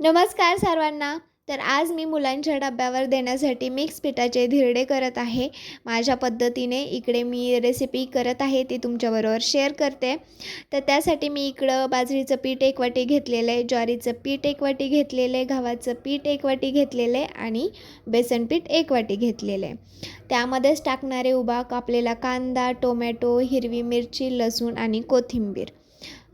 नमस्कार सर्वांना. तर आज मी मुलांच्या डब्यावर देण्यासाठी मिक्स पिठाचे धिरडे करत आहे. माझ्या पद्धतीने इकडे मी रेसिपी करत आहे ती तुमच्याबरोबर शेअर करते. तर त्यासाठी मी इकडं बाजरीचं पीठ एक वाटी घेतलेलं आहे ज्वारीचं पीठ एक वाटी घेतलेलं आहे गव्हाचं पीठ एक वाटी घेतलेलं आहे आणि बेसन पीठ एक वाटी घेतलेलं आहे. त्यामध्येच टाकणारे उभा कापलेला कांदा टोमॅटो हिरवी मिरची लसूण आणि कोथिंबीर.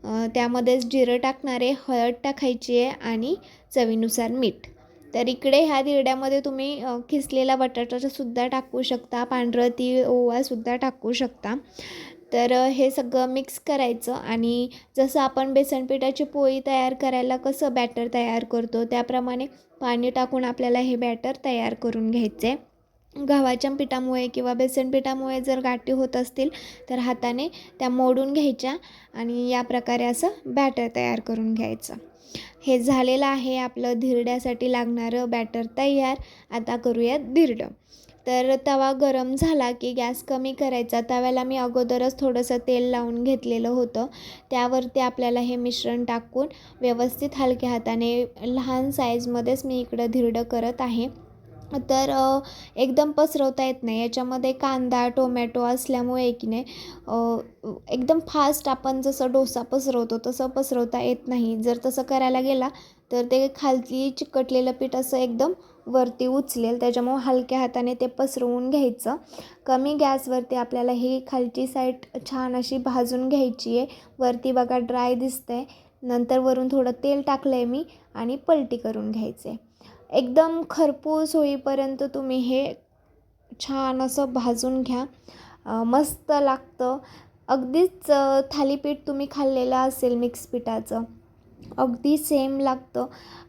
त्यामध्येच जिरं टाकणारे हळद टाकायची आहे आणि चवीनुसार मीठ. तर इकडे ह्या दिरड्यामध्ये तुम्ही खिसलेला किसलेला बटाटासुद्धा टाकू शकता पांढरं तीळ ओवासुद्धा टाकू शकता. तर हे सगळं मिक्स करायचं आणि जसं आपण बेसन पिठाची पोळी तयार करायला कसं बॅटर तयार करतो त्याप्रमाणे पाणी टाकून आपल्याला हे बॅटर तयार करून घ्यायचे. आहे गव्हाच्या पिठामुळे किंवा बेसन पिठामुळे जर गाठी होत असतील तर हाताने त्या मोडून घ्यायच्या आणि या प्रकारे असं बॅटर तयार करून घ्यायचं. हे झालेलं आहे आपलं धिरड्यासाठी लागणारं बॅटर तयार. आता करूयात धिरडं. तर तवा गरम झाला की गॅस कमी करायचा. तव्याला मी अगोदरच थोडंसं तेल लावून घेतलेलं होतं. त्यावरती आपल्याला हे मिश्रण टाकून व्यवस्थित हलक्या हाताने लहान साईजमध्येच मी इकडं धिरडं करत आहे. तर एकदम पसरवता येत नाही. याच्यामध्ये कांदा टोमॅटो असल्यामुळे की नाही एकदम फास्ट आपण जसं डोसा पसरवतो तसं पसरवता येत नाही. जर तसं करायला गेला तर ते खालती चिकटलेलं पीठ असं एकदम वरती उचलेल. त्याच्यामुळं हलक्या हाताने ते पसरवून घ्यायचं. कमी गॅसवरती आपल्याला ही खालची साईड छान अशी भाजून घ्यायची आहे. वरती बघा ड्राय दिसतंय. नंतर वरून थोडं तेल टाकलं आहे मी आणि पलटी करून घ्यायचे. एकदम खरपूस होईपर्यंत तुम्ही हे छान असं भाजून घ्या. मस्त लागतं. अगदीच थालीपीठ तुम्ही खाल्लेलं असेल मिक्स पिठाचं अगदी सेम लागतं.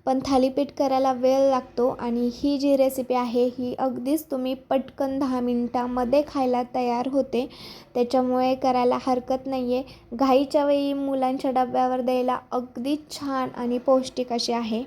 पण थालीपीठ करायला वेळ लागतो आणि ही जी रेसिपी आहे ही अगदीच तुम्ही पटकन दहा मिनटामध्ये खायला तयार होते. त्याच्यामुळे करायला हरकत नाही आहे घाईच्या वेळी मुलांच्या डब्यावर द्यायला अगदी छान आणि पौष्टिक अशी आहे.